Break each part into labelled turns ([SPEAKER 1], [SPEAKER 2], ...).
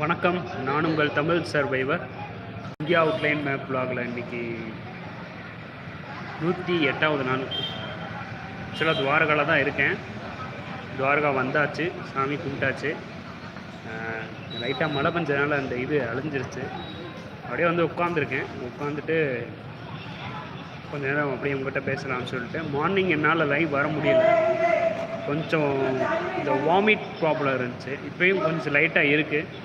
[SPEAKER 1] வணக்கம். நான் உங்கள் Tamil survivor. India outline map பிளாகில் இன்றைக்கி நூற்றி எட்டாவது நாள். சில துவாரகாவில் தான் இருக்கேன். துவாரகா வந்தாச்சு. சாமி கும்பிட்டாச்சு. லைட்டாக மழை பெஞ்சதுனால அந்த இது அழிஞ்சிருச்சு. அப்படியே வந்து உட்காந்துருக்கேன் உட்காந்துட்டு கொஞ்ச நேரம் அப்படியே உங்கள்கிட்ட பேசலாம்னு சொல்லிட்டு மார்னிங் என்னால் லைவ் வர முடியல. கொஞ்சம் இந்த வாமிட் ப்ராப்ளம் இருந்துச்சு. இப்போயும் கொஞ்சம் லைட்டாக இருக்குது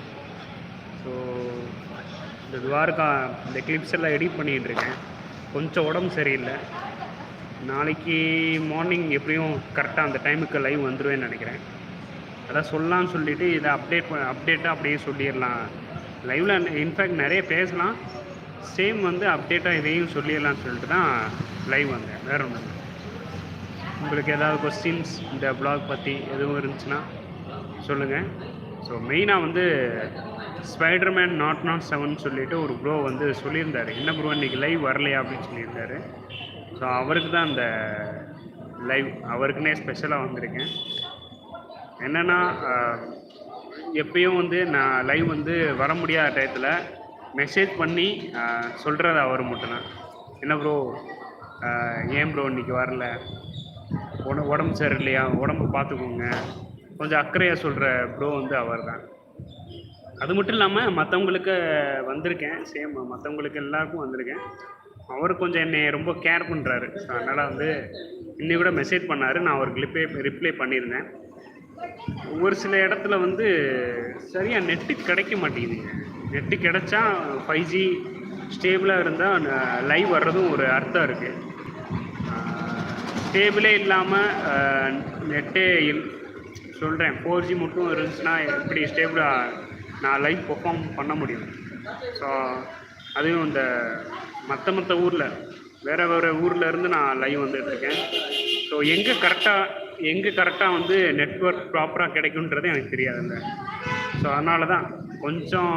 [SPEAKER 1] இந்த துவாரகா இந்த கிளிப்ஸ் எல்லாம் எடிட் பண்ணிகிட்டு இருக்கேன். கொஞ்சம் உடம்பு சரியில்லை. நாளைக்கு மார்னிங் எப்படியும் கரெக்டாக அந்த டைமுக்கு லைவ் வந்துடுவேன்னு நினைக்கிறேன். அதான் சொல்லலாம்னு சொல்லிவிட்டு இதை அப்டேட் அப்டேட்டாக அப்படியே சொல்லிடலாம். லைவில் இன்ஃபேக்ட் நிறைய பேசலாம். சேம் வந்து அப்டேட்டாக இதையும் சொல்லிடலாம்னு சொல்லிட்டு தான் லைவ் வந்தேன். வேறு ஒன்றும் இல்லை. உங்களுக்கு ஏதாவது கொஸ்டின்ஸ் இந்த ப்ளாக் பற்றி எதுவும் இருந்துச்சுன்னா சொல்லுங்கள் ஸோ மெயினாக வந்து ஸ்பைடர்மேன் நாட் நாட் செவன் சொல்லிட்டு ஒரு ப்ரோ வந்து சொல்லியிருந்தார். என்ன ப்ரோ இன்றைக்கி லைவ் வரலையா அப்படின்னு சொல்லியிருந்தாரு. ஸோ அவருக்கு தான் அந்த லைவ் அவருக்குன்னே ஸ்பெஷலாக வந்திருக்கேன். என்னென்னா எப்பயும் வந்து நான் லைவ் வந்து வர முடியாத டயத்தில் மெசேஜ் பண்ணி சொல்கிறது அவர் மட்டும்தான். என்ன ப்ரோ ஏன் ப்ரோ இன்றைக்கி வரல? உட உடம்பு சரியில்லையா? உடம்பு பார்த்துக்கோங்க. கொஞ்சம் அக்கறையாக சொல்கிற ப்ரோ வந்து அவர் தான் அது மட்டும் இல்லாமல் மற்றவங்களுக்கு வந்திருக்கேன். சேம் மற்றவங்களுக்கு எல்லாருக்கும் வந்திருக்கேன். அவர் கொஞ்சம் என்னை ரொம்ப கேர் பண்ணுறாரு ஸோ அதனால் வந்து இன்னி கூட மெசேஜ் பண்ணார். நான் அவருக்கு ரிப்ளை ரிப்ளை பண்ணியிருந்தேன். ஒரு சில இடத்துல வந்து சரியாக நெட்டு கிடைக்க மாட்டேங்குதுங்க நெட்டு கிடைச்சா ஃபைவ் ஜி ஸ்டேபிளாக இருந்தால் லைவ் வர்றதும் ஒரு அர்த்தம் இருக்குது ஸ்டேபிளே இல்லாமல் நெட்டே இல் சொல்கிறேன் ஃபோர் ஜி மட்டும் இருந்துச்சுன்னா எப்படி ஸ்டேபிளாக நான் லைவ் பெர்ஃபார்ம் பண்ண முடியும். ஸோ அதுவும் இந்த மற்ற மற்ற ஊரில் வேறு வேறு ஊரில் இருந்து நான் லைவ் வந்துட்டுருக்கேன் ஸோ எங்கே கரெக்டாக எங்கே கரெக்டாக வந்து நெட்ஒர்க் ப்ராப்பராக கிடைக்குன்றது எனக்கு தெரியாதுல்ல ஸோ அதனால தான் கொஞ்சம்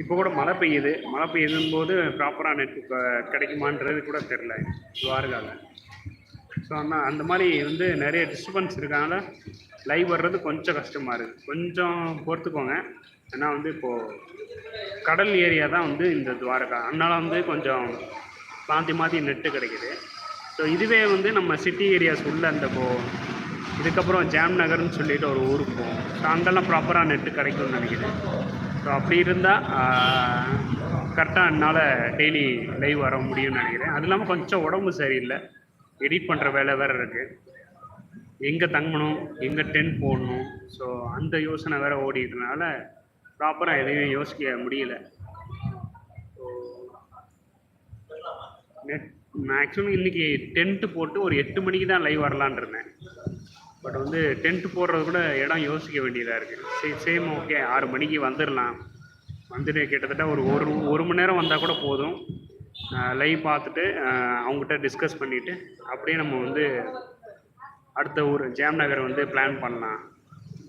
[SPEAKER 1] இப்போ கூட மழை பெய்யுது. மழை பெய்யுதும் போது ப்ராப்பராக நெட் கிடைக்குமான்றது கூட தெரில வாருகால ஸோ ஆனால் அந்த மாதிரி வந்து நிறைய டிஸ்டர்பன்ஸ் இருக்கனால லைவ் வர்றது கொஞ்சம் கஷ்டமாக இருக்குது கொஞ்சம் பொறுத்துக்கோங்க. ஏன்னா வந்து இப்போது கடல் ஏரியா தான் வந்து இந்த துவாரகா. அதனால் வந்து கொஞ்சம் மாற்றி மாற்றி நெட்டு கிடைக்கிது. ஸோ இதுவே வந்து நம்ம சிட்டி ஏரியாஸ் உள்ள அந்த இப்போ இதுக்கப்புறம் ஜாம் நகர்னு சொல்லிட்டு ஒரு ஊருக்கு போவோம். ஸோ அங்கெல்லாம் ப்ராப்பராக நெட்டு கிடைக்கும்னு நினைக்கிறேன். ஸோ அப்படி இருந்தால் கரெக்டாக என்னால் டெய்லி லைவ் வர முடியும்னு நினைக்கிறேன். அது இல்லாமல் கொஞ்சம் உடம்பு சரியில்லை. எடிட் பண்ணுற வேலை வேறு இருக்குது எங்கே தங்கணும் எங்கே டென்ட் போடணும். ஸோ அந்த யோசனை வேறு ஓடிட்டுனால ப்ராப்பராக எதையும் யோசிக்க முடியல. நெட் நான் இன்றைக்கி டென்ட்டு போட்டு ஒரு எட்டு மணிக்கு தான் லைவ் வரலான் இருந்தேன். பட் வந்து டென்ட்டு போடுறது கூட இடம் யோசிக்க வேண்டியதாக இருக்குது சரி சேம் ஓகே ஆறு மணிக்கு வந்துடலாம் வந்துட்டு கிட்டத்தட்ட ஒரு ஒரு ஒரு மணி நேரம் வந்தால் கூட போதும். லைவ் பார்த்துட்டு அவங்ககிட்ட டிஸ்கஸ் பண்ணிவிட்டு அப்படியே நம்ம வந்து அடுத்த ஊர் ஜாம் நகர் வந்து பிளான் பண்ணலாம்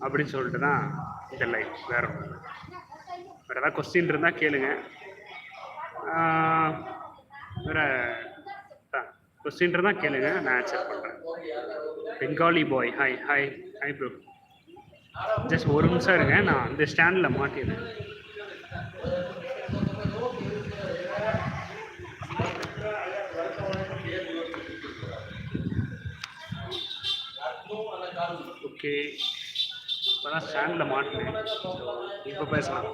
[SPEAKER 1] அப்படின்னு சொல்லிட்டு தான் இந்த லைஃப் வேறு ஒன்று வேறு ஏதாவது கொஸ்டின் இருந்தால் கேளுங்க. வேறு கொஸ்டின் இருந்தால் கேளுங்க. நான் ஆன்சர் பண்ணுறேன் Bengali boy hi hi hi bro just ஒரு நிமிஷம் இருங்க. நான் இந்த ஸ்டாண்டில் மாட்டிடுறேன். ஓகே. இப்போ தான் ஸ்டாண்டில் மாட்டினேன். இப்போ பேசலாம்.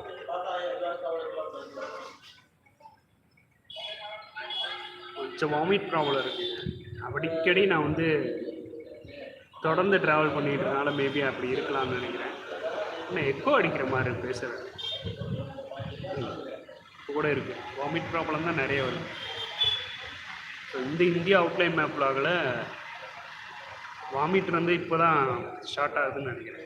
[SPEAKER 1] கொஞ்சம் வாமிட் ப்ராப்ளம் இருக்குது அடிக்கடி நான் வந்து தொடர்ந்து ட்ராவல் பண்ணிட்டுனால மேபி அப்படி இருக்கலாம்னு நினைக்கிறேன். ஆனால் எக்கோ அடிக்கிற மாதிரி பேசுகிறேன் பேசுகிறது இப்போ கூட இருக்குது வாமிட் ப்ராப்ளம் தான் நிறைய வருது. ஸோ இந்த இந்தியா அவுட்லைன் மேப் லாகில் வாமிட் வந்து இப்போ தான் ஸ்டார்ட் ஆகுதுன்னு நினைக்கிறேன்.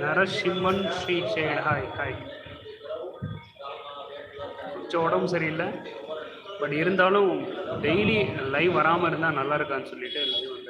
[SPEAKER 1] Narasimhan Sri chat hi. Hi கொஞ்சம் உடம்பு சரியில்லை. பட் இருந்தாலும் டெய்லி லைவ் வராமல் இருந்தால் நல்லா இருக்கான்னு சொல்லிட்டு live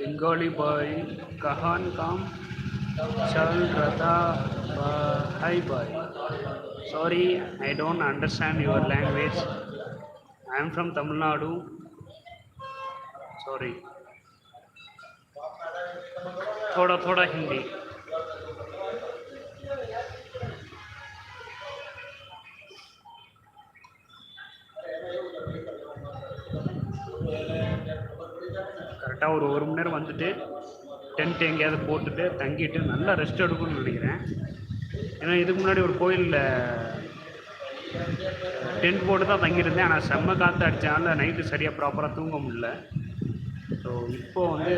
[SPEAKER 1] bengali boy kahan kam chal rata hi boy sorry i don't understand your language i am from tamil nadu sorry थोड़ा थोड़ा हिंदी கரெக்டாக ஒரு ஒரு மணி நேரம் வந்துட்டு டென்ட் எங்கேயாவது போட்டுட்டு தங்கிட்டு நல்லா ரெஸ்ட் எடுக்கணும்னு நினைக்கிறேன். ஏன்னா இதுக்கு முன்னாடி ஒரு கோயிலில் டென்ட் போட்டு தான் தங்கியிருந்தேன். ஆனால் செம்ம காற்று அடித்தனால நைட்டு சரியாக ப்ராப்பராக தூங்க முடியல. ஸோ இப்போ வந்து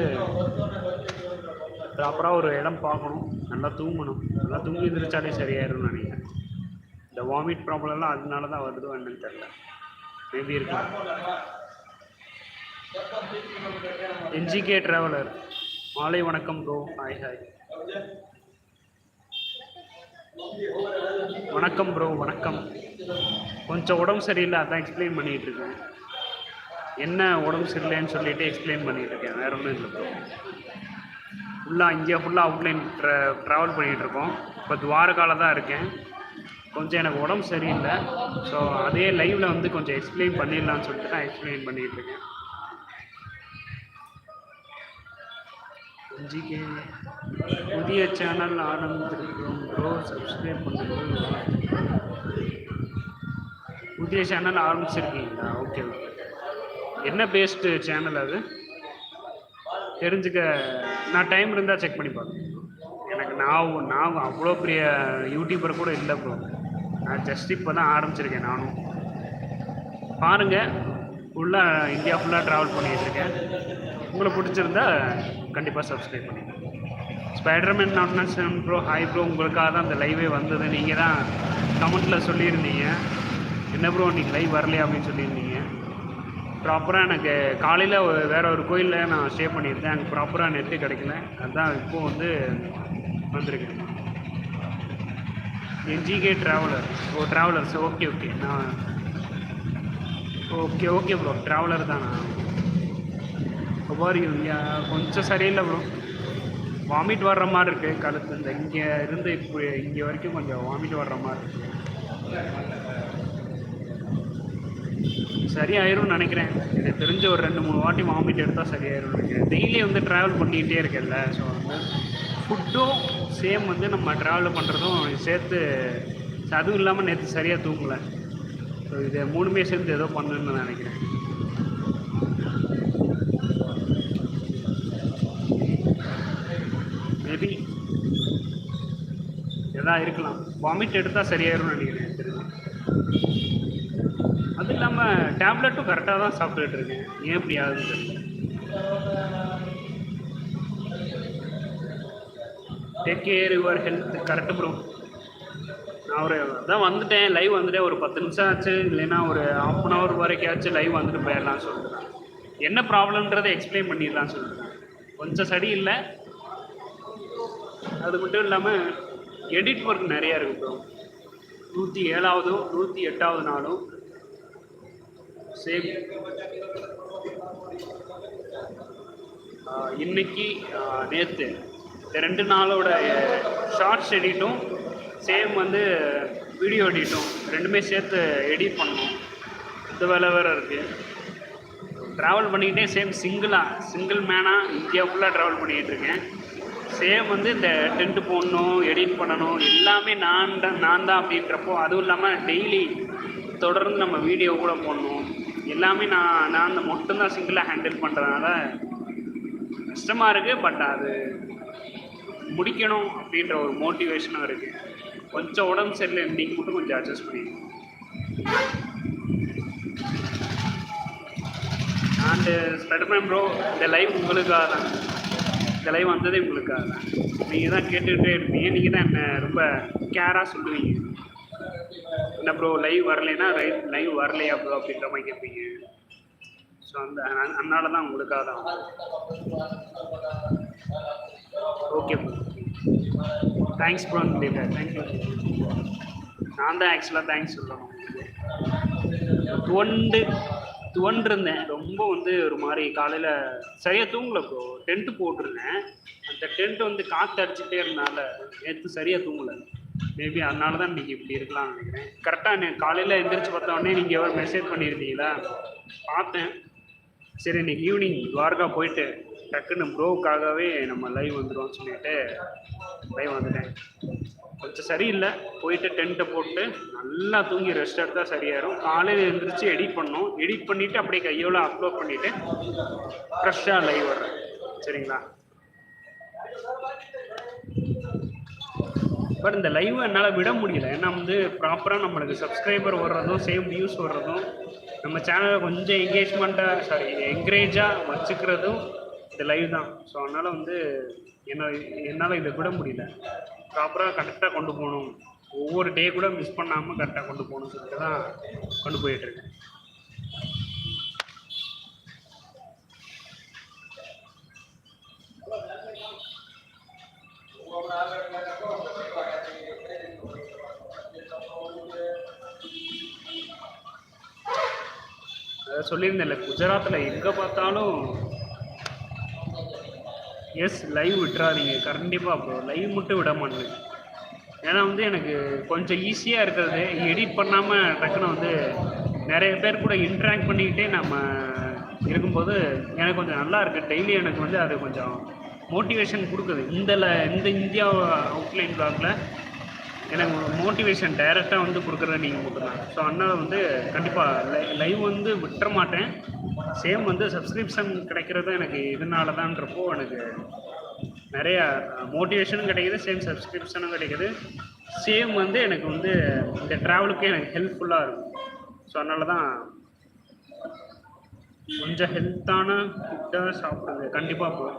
[SPEAKER 1] ப்ராப்பராக ஒரு இடம் பார்க்கணும். நல்லா தூங்கணும். நல்லா தூங்கி எந்திரிச்சாலே சரியாயிரும்னு நினைக்கிறேன். இந்த வாமிட் ப்ராப்ளம்லாம் அதனால தான் வருதோ என்னன்னு தெரில மேபி இருக்கலாம். NGK traveller. மாலை வணக்கம் ப்ரோ ஹாய் ஹாய் வணக்கம் ப்ரோ வணக்கம். கொஞ்சம் உடம்பு சரியில்லை அதான் எக்ஸ்பிளைன் பண்ணிகிட்டு இருக்கேன். என்ன உடம்பு சரியில்லைன்னு சொல்லிட்டு எக்ஸ்பிளைன் பண்ணிகிட்டு இருக்கேன். வேற ஒன்றும் இல்லை ப்ரோ ஃபுல்லாக இங்கே ஃபுல்லாக அவுட்லைன் ட்ரா ட்ராவல் பண்ணிகிட்டு இருக்கோம். இப்போ துவாரகால தான் இருக்கேன். கொஞ்சம் எனக்கு உடம்பு சரியில்லை. ஸோ அதே லைவில் வந்து கொஞ்சம் எக்ஸ்பிளைன் பண்ணிடலான்னு சொல்லிட்டு தான் எக்ஸ்பிளைன் பண்ணிகிட்டு இருக்கேன். ஜிகே புதிய சேனல் ஆரம்பித்திருக்கிறோம் ப்ரோ. சப்ஸ்கிரைப் பண்ணுங்கள். புதிய சேனல் ஆரம்பிச்சிருக்கீங்களா? ஓகே ஓகே என்ன பேஸ்டு சேனல் அது? தெரிஞ்சுக்க நான் டைம் இருந்தால் செக் பண்ணி பார்க்குறேன் எனக்கு நான் நான் அவ்வளோ பெரிய யூடியூபர் கூட இல்லை ப்ரோ. நான் ஜஸ்ட் இப்போ தான் ஆரம்பிச்சிருக்கேன் நானும். பாருங்கள் ஃபுல்லாக இந்தியா ஃபுல்லாக ட்ராவல் பண்ணிகிட்டு இருக்கேன். உங்களுக்கு பிடிச்சிருந்தா கண்டிப்பாக சப்ஸ்கிரைப் பண்ணிக்கோங்க. ஸ்பைடர்மேன் நாட்னன் ப்ரோ ஹாய் ப்ரோ உங்களுக்காக தான் அந்த லைவே வந்தது. நீங்கள் தான் கமெண்ட்டில் சொல்லியிருந்தீங்க. என்ன ப்ரோ நீங்கள் லைவ் வரலையா அப்படின்னு சொல்லியிருந்தீங்க. ப்ராப்பராக எனக்கு காலையில் வேற ஒரு கோயிலில் நான் ஸ்டே பண்ணியிருந்தேன். எனக்கு ப்ராப்பராக நெட்டு கிடைக்கல. அதுதான் இப்போது வந்து வந்திருக்கேன் NGK traveller oh travellers okay okay நான் ஓகே ஓகே ப்ரோ ட்ராவலர் தான் நான். இங்கே கொஞ்சம் சரியில்லை ப்ரோ வாமிட் வர்ற மாதிரி இருக்குது கழுத்து இந்த இங்கே இருந்து இப்போ இங்கே வரைக்கும் கொஞ்சம் வாமிட் வர்ற மாதிரி இருக்குது சரியாயிரும்னு நினைக்கிறேன். எனக்கு தெரிஞ்ச ஒரு ரெண்டு மூணு வாட்டி வாமிட் எடுத்தால் சரியாயிரும்னு நினைக்கிறேன். டெய்லி வந்து ட்ராவல் பண்ணிக்கிட்டே இருக்கேன்ல ஸோ வந்து ஃபுட்டும் சேம் வந்து நம்ம ட்ராவல் பண்ணுறதும் சேர்த்து அதுவும் இல்லாமல் நேற்று சரியாக தூங்கலை. ஸோ இது மூணுமே சேர்ந்து ஏதோ பண்ணணும்னு நான் நினைக்கிறேன் மேபி எதா இருக்கலாம். வாமிட் எடுத்தால் சரியாயிரும்னு நினைக்கிறேன் எனக்கு தெரிஞ்சு. அது இல்லாமல் டேப்லெட்டும் கரெக்டாக தான் சாப்பிட்டுட்டு இருக்கேன். ஏன் இப்படி ஆகுது take care your health correct bro நான் ஒரு அதான் வந்துட்டேன். லைவ் வந்துட்டேன். ஒரு பத்து நிமிஷம் ஆச்சு. இல்லைன்னா ஒரு ஹாஃப் அன் ஹவர் வரைக்கும் லைவ் வந்துட்டு போயிடலாம்னு சொல்லிட்டு. என்ன ப்ராப்ளம்ன்றதை எக்ஸ்பிளைன் பண்ணிடலாம்னு சொல்லிட்டு. கொஞ்சம் சரி இல்லை. அது மட்டும் இல்லாமல் எடிட் ஒர்க் நிறையா இருக்கு ப்ரோ நூற்றி ஏழாவதும் நூற்றி எட்டாவது நாளும் சேம் இன்னைக்கு நேற்று இந்த ரெண்டு நாளோட ஷார்ட்ஸ் எடிட்டும் சேம் வந்து வீடியோ எடிட்டும் ரெண்டுமே சேர்த்து எடிட் பண்ணணும். இந்த வேலை வேறு இருக்குது ட்ராவல் பண்ணிக்கிட்டே சேம் சிங்கிளாக சிங்கிள் மேனாக இந்தியா ஃபுல்லாக ட்ராவல் பண்ணிக்கிட்டு இருக்கேன். சேம் வந்து இந்த டென்ட்டு போடணும் எடிட் பண்ணணும் எல்லாமே நான் தான் நான் தான் அப்படின்றப்போ அதுவும் இல்லாமல் டெய்லி தொடர்ந்து நம்ம வீடியோ கூட போடணும். எல்லாமே நான் நான் அந்த மட்டும்தான் சிங்கிளாக ஹேண்டில் பண்ணுறதுனால கஷ்டமாக இருக்குது பட் அது முடிக்கணும் அப்படின்ற ஒரு மோட்டிவேஷனும் இருக்குது கொஞ்சம் உடம்பு சரியில்லை இன்றைக்கி மட்டும் கொஞ்சம் அட்ஜஸ்ட் பண்ணிக்கணும் அண்டு ஸ்பெடர்மேன் ப்ரோ இந்த லைவ் உங்களுக்காக தான் இந்த வந்ததே உங்களுக்காக தான். நீங்கள் தான் கேட்டுக்கிட்டே இருப்பீங்க. நீங்கள் தான் என்ன ரொம்ப கேராக சொல்லுவீங்க. என்ன ப்ரோ லைவ் வரலைன்னா லைவ் லைவ் வரலையா ப்ரோ அப்படின்ற மாதிரி கேட்பீங்க. ஸோ அந்த அதனால தான் உங்களுக்காக தான். Okay bro thanks bro thank you நான் தான் ஆக்சுவலாக தேங்க்ஸ் சொல்லணும். தொண்டு துவண்டிருந்தேன். ரொம்ப வந்து ஒரு மாதிரி காலையில் சரியாக தூங்கல ப்ரோ டென்ட்டு போட்டிருந்தேன். அந்த டென்ட் வந்து காற்று அடிச்சுட்டே இருந்தனால நேற்று சரியாக தூங்கலை. மேபி அதனால தான் இன்றைக்கி இப்படி இருக்கலாம்னு நினைக்கிறேன். கரெக்டாக காலையில் எந்திரிச்சு பார்த்த உடனே நீங்கள் எவ்வளோ மெசேஜ் பண்ணியிருந்தீங்களா பார்த்தேன். சரி இன்னைக்கு ஈவினிங் துவாரகா போயிட்டு டக்குன்னு ப்ரோவுக்காகவே நம்ம லைவ் வந்துடும் சொல்லிட்டு லைவ் வந்துட்டேன். கொஞ்சம் சரியில்லை. போயிட்டு டென்ட்டை போட்டு நல்லா தூங்கி ரெஸ்ட் எடுத்தால் சரியாயிரும். காலையில் எழுந்திரிச்சு எடிட் பண்ணோம் எடிட் பண்ணிவிட்டு அப்படியே கையோட அப்லோட் பண்ணிவிட்டு ஃப்ரெஷ்ஷாக லைவ் வர்றேன். சரிங்களா? பட் இந்த லைவ் என்னால் விட முடியல. ஏன்னா வந்து ப்ராப்பராக நம்மளுக்கு சப்ஸ்கிரைபர் வர்றதும் சேம் வியூஸ் வர்றதும் நம்ம சேனலை கொஞ்சம் என்கேஜ்மெண்ட்டாக சாரி என்கரேஜாக வச்சுக்கிறதும் இந்த லைவ் தான். ஸோ அதனால் வந்து என்ன என்னால் இதை விட முடியல. ப்ராப்பராக கரெக்டாக கொண்டு போகணும். ஒவ்வொரு டே கூட மிஸ் பண்ணாமல் கரெக்டாக கொண்டு போகணும்னு சொல்லிட்டு தான் கொண்டு போயிட்டுருக்கேன் சொல்லியிருந்தேன்ல குஜராத்தில் எங்கே பார்த்தாலும் எஸ் லைவ் விட்டுறாதீங்க. கண்டிப்பாக ப்ரோ லைவ் மட்டும் விட மாட்டேங்க ஏன்னா வந்து எனக்கு கொஞ்சம் ஈஸியாக இருக்கிறது. எடிட் பண்ணாமல் டக்குன்னு வந்து நிறைய பேர் கூட இன்ட்ராக்ட் பண்ணிக்கிட்டே நம்ம இருக்கும்போது எனக்கு கொஞ்சம் நல்லா இருக்குது டெய்லி எனக்கு வந்து அது கொஞ்சம் மோட்டிவேஷன் கொடுக்குது. இந்த ல- இந்த இந்தியா அவுட்லைன் பிளாக்ல எனக்கு மோட்டிவேஷன் டைரெக்டாக வந்து கொடுக்குறத நீங்கள் மட்டும்தான். ஸோ அதனால் வந்து கண்டிப்பாக லை லைவ் வந்து விட்டுற மாட்டேன். சேம் வந்து சப்ஸ்கிரிப்ஷன் கிடைக்கிறது எனக்கு இதனால தான்றப்போ எனக்கு நிறைய மோட்டிவேஷனும் கிடைக்குது சேம் சப்ஸ்கிரிப்ஷனும் கிடைக்குது. சேம் வந்து எனக்கு வந்து இந்த ட்ராவலுக்கு எனக்கு ஹெல்ப்ஃபுல்லாக இருக்கும். ஸோ அதனால தான் கொஞ்சம் ஹெல்த்தான ஃபுட்டாக சாப்பிடுங்க. கண்டிப்பாக ப்ரோ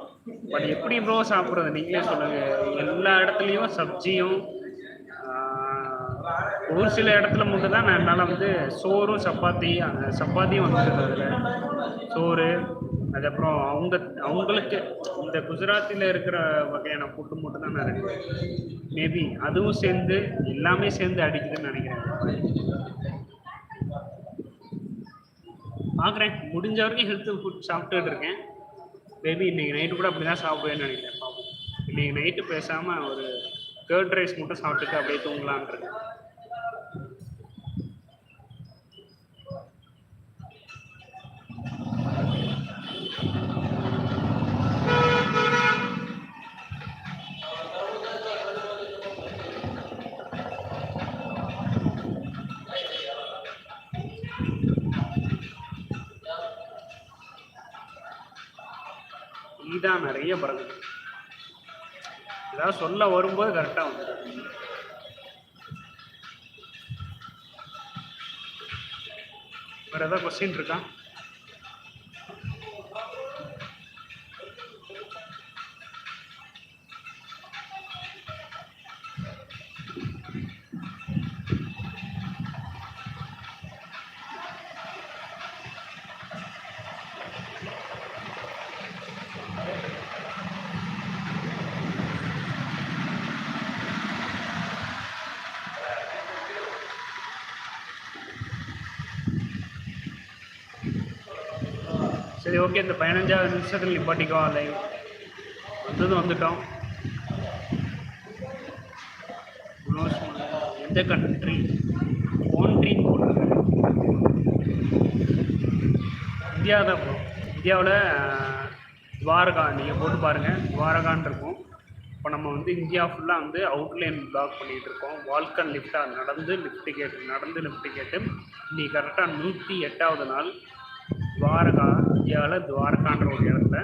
[SPEAKER 1] பட் எப்படி ப்ரோ சாப்பிட்றது? நீங்களே சொல்லுங்கள் எல்லா இடத்துலையும் சப்ஜியும் ஒரு சில இடத்துல மட்டும் தான் நான் என்னால் வந்து சோறும் சப்பாத்தி அந்த சப்பாத்தியும் வந்துருது அதில். சோறு அதுக்கப்புறம் அவங்க அவங்களுக்கு இந்த குஜராத்தில் இருக்கிற வகையான ஃபுட்டு மட்டும் தான் நான் நினைக்கிறேன் மேபி அதுவும் சேர்ந்து எல்லாமே சேர்ந்து அடிக்குதுன்னு நினைக்கிறேன். பார்க்குறேன் முடிஞ்ச வரைக்கும் ஹெல்த் ஃபுட் சாப்பிட்டுட்டு இருக்கேன். மேபி இன்னைக்கு நைட்டு கூட அப்படி தான் சாப்பிடுவேன்னு நினைக்கிறேன். பார்ப்போம் இன்னைக்கு நைட்டு பேசாமல் ஒரு கேர்ட் ரைஸ் மட்டும் சாப்பிட்டுட்டு அப்படியே தூங்கலான் இருக்கேன். இதான் நிறைய பிறகு ஏதாவது சொல்ல வரும்போது கரெக்டாக வந்துடும் வேறு ஏதாவது கொஸ்டின் இருக்கான் ஓகே இந்த பதினஞ்சாவது நிமிஷத்தில் நிப்பாட்டிக்கோ லைவ் வந்ததும் வந்துட்டோம். எந்த கண்ட்ரி ஒன்றின் போட்டிருக்கு இந்தியா தான் இந்தியாவில் துவாரகா நீங்கள் போட்டு பாருங்கள் துவாரகான் இருக்கும். இப்போ நம்ம வந்து இந்தியா ஃபுல்லாக வந்து அவுட்லைன் பிளாக் பண்ணிகிட்டு இருக்கோம். வால்கன் லிஃப்டாக நடந்து லிஃப்ட் கேட்டு நடந்து லிஃப்ட் கேட்டு இன்னைக்கு கரெக்டாக நூற்றி எட்டாவது நாள் துவாரகா இந்தியாவில் துவாரகான்ற ஒரு இடத்துல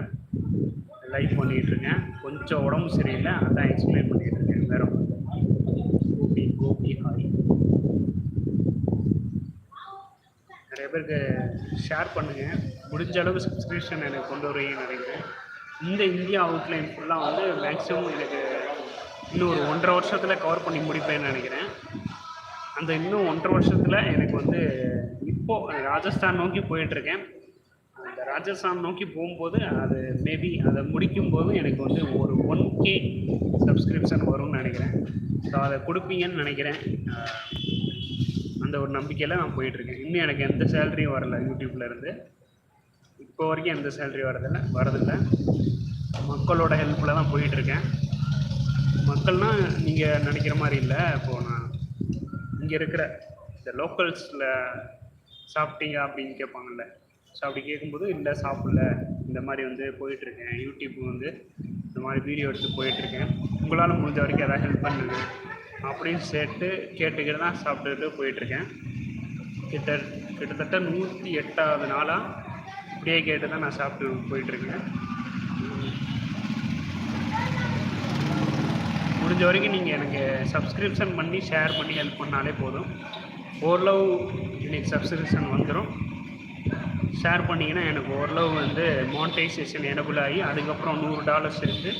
[SPEAKER 1] லைஃப் பண்ணிகிட்டு இருக்கேன் கொஞ்சம் உடம்பு சரியில்லை அதான் எக்ஸ்பிளைன் பண்ணிகிட்டு இருக்கேன் வேற கோபி கோபி ஹாய். நிறைய பேருக்கு ஷேர் பண்ணுங்கள் முடிஞ்ச அளவுக்கு சப்ஸ்கிரிப்ஷன் எனக்கு கொண்டு வருவீங்கன்னு நினைக்கிறேன். இந்த இந்தியா அவுட்லைன் ஃபுல்லாக வந்து மேக்ஸிமம் எனக்கு இன்னும் ஒரு ஒன்றரை வருஷத்தில் கவர் பண்ணி முடிப்பேன்னு நினைக்கிறேன். அந்த இன்னும் ஒன்றரை வருஷத்தில் எனக்கு வந்து இப்போது ராஜஸ்தான் நோக்கி போயிட்டுருக்கேன் அந்த ராஜஸ்தான் நோக்கி போகும்போது அது மேபி அதை முடிக்கும் போது எனக்கு வந்து ஒரு ஒன் கே சப்ஸ்கிரிப்ஷன் வரும்னு நினைக்கிறேன். ஸோ அதை கொடுப்பீங்கன்னு நினைக்கிறேன். அந்த ஒரு நம்பிக்கையில் நான் போயிட்டுருக்கேன். இன்னும் எனக்கு எந்த சேலரியும் வரல யூடியூப்லேருந்து இப்போ வரைக்கும் எந்த சேலரி வரதில்லை வரதில்லை. மக்களோட ஹெல்ப்பில் தான் போயிட்டுருக்கேன். மக்கள்னால் நீங்கள் நினைக்கிற மாதிரி இல்லை. இப்போது நான் இங்கே இருக்கிற இந்த லோக்கல்ஸில் சாப்பிட்டீங்க அப்படின்னு கேட்பாங்கல்ல ஸோ அப்படி கேட்கும்போது இல்லை சாப்பிடல. இந்த மாதிரி வந்து போயிட்டுருக்கேன். யூடியூப் வந்து இந்த மாதிரி வீடியோ எடுத்து போயிட்டுருக்கேன். உங்களால் முடிஞ்ச வரைக்கும் எதாவது ஹெல்ப் பண்ணுங்க. அப்படின்னு சேர்த்து கேட்டுக்கிட்டு தான் சாப்பிட்டுட்டு போயிட்டுருக்கேன். கிட்ட கிட்டத்தட்ட நூற்றி எட்டாவது நாளாக இப்படியே கேட்டு தான் நான் சாப்பிட்டு போயிட்டுருக்கேன். முடிஞ்ச வரைக்கும் நீங்கள் எனக்கு சப்ஸ்கிரிப்ஷன் பண்ணி ஷேர் பண்ணி ஹெல்ப் பண்ணாலே போதும். ஓரளவு இன்றைக்கி சப்ஸ்கிரிப்ஷன் வந்துடும் ஷேர் பண்ணிங்கன்னா எனக்கு ஓரளவு வந்து மானிட்டைசேஷன் எனபிள் ஆகி அதுக்கப்புறம் நூறு டாலர்ஸ் இருந்து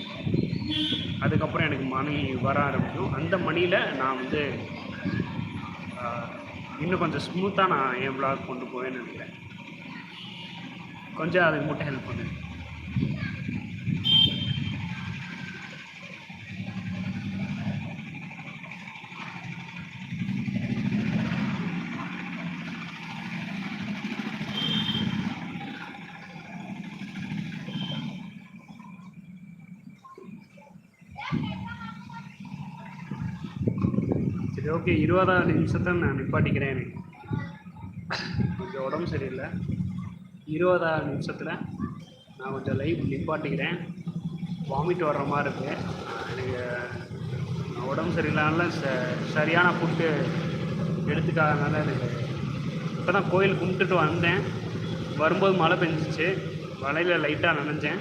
[SPEAKER 1] அதுக்கப்புறம் எனக்கு மணி வர ஆரம்பிக்கும். அந்த மணியில் நான் வந்து இன்னும் கொஞ்சம் ஸ்மூத்தாக நான் என் பிளாக் கொண்டு போவேன்னு நினைக்கிறேன். கொஞ்சம் அதுக்கு மட்டும் ஹெல்ப் பண்ணுங்கள் சரி ஓகே இருபதாவது நிமிஷத்தை நான் நிப்பாட்டிக்கிறேன் எனக்கு. கொஞ்சம் உடம்பு சரியில்லை. இருபதாவது நிமிஷத்தில் நான் கொஞ்சம் லைவ் நிப்பாட்டிக்கிறேன். வாமிட் வர்ற மாதிரி இருக்குது எனக்கு உடம்பு சரியில்லாமல் ச சரியான ஃபுட்டு எடுத்துக்காதனால எனக்கு இப்போ தான் கோயில் கும்பிட்டுட்டு வந்தேன். வரும்போது மழை பெஞ்சிச்சு. வலையில் லைட்டாக நனைஞ்சேன்.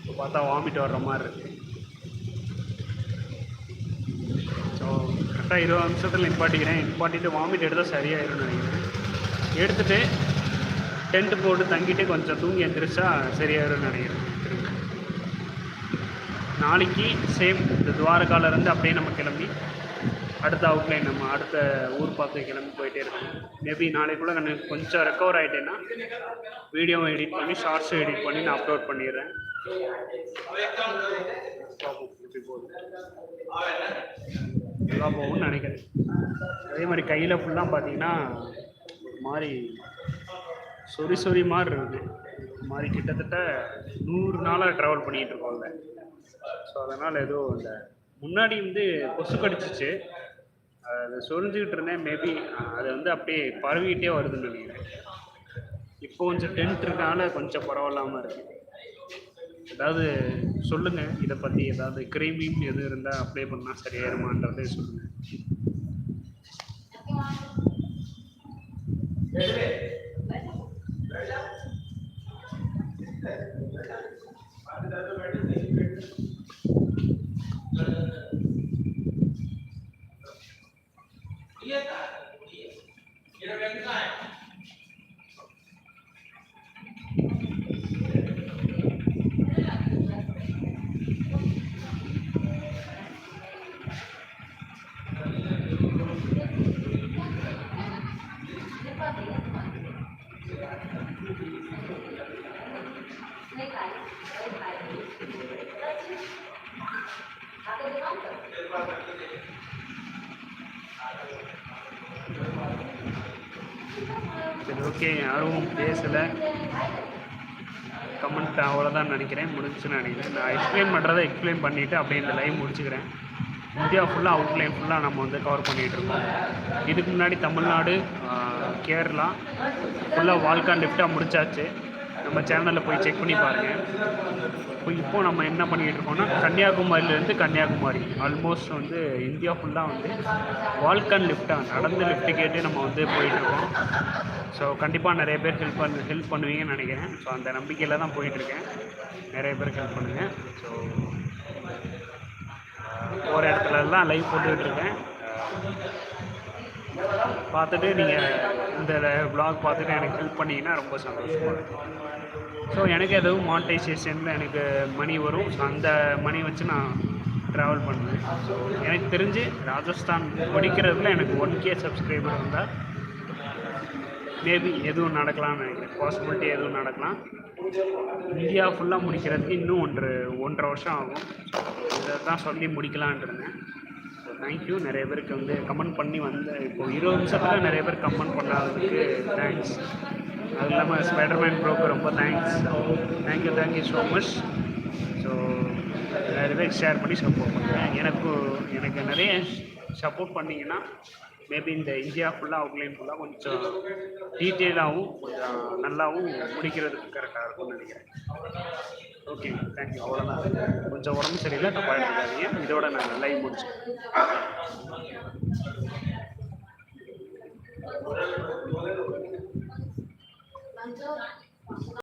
[SPEAKER 1] இப்போ பார்த்தா வாமிட் வர்ற மாதிரி இருக்குது ஸோ கரெக்டாக இருபது நிமிஷத்தில் நிப்பாட்டிக்கிறேன். நிப்பாட்டிட்டு வாமிட் எடுத்தால் சரியாயிரும்னு நினைக்கிறேன். எடுத்துட்டு டென்ட் போட்டு தங்கிட்டு கொஞ்சம் தூங்கி எந்திரிச்சா சரியாயிரும்னு நினைக்கிறேன். திரும்ப நாளைக்கு சேம் இந்த துவாரகால இருந்து அப்படியே நம்ம கிளம்பி அடுத்த அவுட்லைன் நம்ம அடுத்த ஊர் பார்த்து கிளம்பி போயிட்டே இருக்கணும் மேபி நாளைக்குள்ளே நான் கொஞ்சம் ரெக்கவர் ஆகிட்டேன்னா வீடியோவை எடிட் பண்ணி ஷார்ட்ஸும் எடிட் பண்ணி நான் அப்லோட் பண்ணிடுறேன். பார்ப்போம் எப்படி போகும்னு நினைக்கிறேன். அதே மாதிரி கையில் ஃபுல்லாக பார்த்தீங்கன்னா ஒரு மாதிரி சொறி சொறி மாதிரி இருக்குது. ஒரு மாதிரி கிட்டத்தட்ட நூறு நாளாக ட்ராவல் பண்ணிகிட்டு இருக்கோம்ல ஸோ அதனால் ஏதோ இந்த முன்னாடி வந்து கொசு கடிச்சிச்சு. அது சொரிஞ்சுக்கிட்டு இருந்தேன். மேபி அது வந்து அப்படியே பரவிக்கிட்டே வருதுன்னு நினைக்கிறேன். இப்போ கொஞ்சம் டென்ட் இருக்கனால கொஞ்சம் பரவாயில்லாமல் இருக்குது ஏதாவது சொல்லுங்கள் இதை பற்றி ஏதாவது கிரீமிங் எது இருந்தால் அப்ளை பண்ணால் சரியாயிருமான்றதே சொல்லுங்கள் சரி ஓகே யாரும் பேசலை. கமெண்ட் அவ்வளோதான் நினைக்கிறேன். முடிஞ்சுன்னு நினைக்கிறேன். நான் எக்ஸ்பிளைன் பண்ணுறதை எக்ஸ்பிளைன் பண்ணிவிட்டு அப்படியே இந்த லைவ் முடிச்சுக்கிறேன். இந்தியா ஃபுல்லாக அவுட்லைன் ஃபுல்லாக நம்ம வந்து கவர் பண்ணிகிட்டு இருக்கோம். இதுக்கு முன்னாடி தமிழ்நாடு கேரளா ஃபுல்லாக வால்கான் லிஃப்டாக முடிச்சாச்சு. நம்ம சேனலில் போய் செக் பண்ணி பாருங்கள் இப்போ இப்போ நம்ம என்ன பண்ணிகிட்டு இருக்கோம்னா கன்னியாகுமரியிலேருந்து கன்னியாகுமரி. ஆல்மோஸ்ட் வந்து இந்தியா ஃபுல்லாக வந்து வால்கன் லிஃப்டாக நடந்து லிஃப்ட்டு கேட்டு நம்ம வந்து போயிட்டுருக்கோம் ஸோ கண்டிப்பாக நிறைய பேர் ஹெல்ப் பண்ணு ஹெல்ப் பண்ணுவீங்கன்னு நினைக்கிறேன். ஸோ அந்த நம்பிக்கையில் தான் போயிட்டுருக்கேன் நிறைய பேருக்கு ஹெல்ப் பண்ணுங்கள் ஸோ போகிற இடத்துலலாம் லைவ் போட்டுக்கிட்டு இருக்கேன். பார்த்துட்டு நீங்கள் இந்த vlog பார்த்துட்டு எனக்கு ஹெல்ப் பண்ணிங்கன்னா ரொம்ப சந்தோஷமாக இருக்கும். ஸோ எனக்கு எதுவும் மானிட்டைசேஷனில் எனக்கு மணி வரும். ஸோ அந்த மணி வச்சு நான் ட்ராவல் பண்ணுவேன். ஸோ எனக்கு தெரிஞ்சு ராஜஸ்தான் முடிக்கிறதுல எனக்கு ஒன் கே சப்ஸ்கிரைபர் இருந்தால் மேபி எதுவும் நடக்கலாம்னு நினைக்கிறேன். பாசிபிலிட்டி எதுவும் நடக்கலாம். இந்தியா ஃபுல்லாக முடிக்கிறதுக்கு இன்னும் ஒன்று ஒன்றரை வருஷம் ஆகும். இதை தான் சொல்லி முடிக்கலான் இருந்தேன். தேங்க்யூ நிறைய பேருக்கு வந்து கமெண்ட் பண்ணி வந்த இப்போ இருபது நிமிஷத்தில் நிறைய பேர் கமெண்ட் பண்ணாததுக்கு தேங்க்ஸ் அது இல்லாமல் ஸ்பைடர்மேன் ப்ரோக்கு ரொம்ப thanks thank you thank you so much so நிறைய பேர் ஷேர் பண்ணி சப்போர்ட் பண்ணுறேன் எனக்கு எனக்கு நிறைய சப்போர்ட் பண்ணிங்கன்னா மேபி இந்த இந்தியா ஃபுல்லாக அவுட்லைன் ஃபுல்லாக கொஞ்சம் டீட்டெயிலாகவும் கொஞ்சம் நல்லாவும் முடிக்கிறதுக்கு கரெக்டாக இருக்கும்னு நினைக்கிறேன். ஓகே தேங்க்யூ அவ்வளோதான் கொஞ்சம் உடம்பு சரியில்லை நான் எடுத்துக்காதீங்க இதோட நான் லைவ் முடிச்சேன்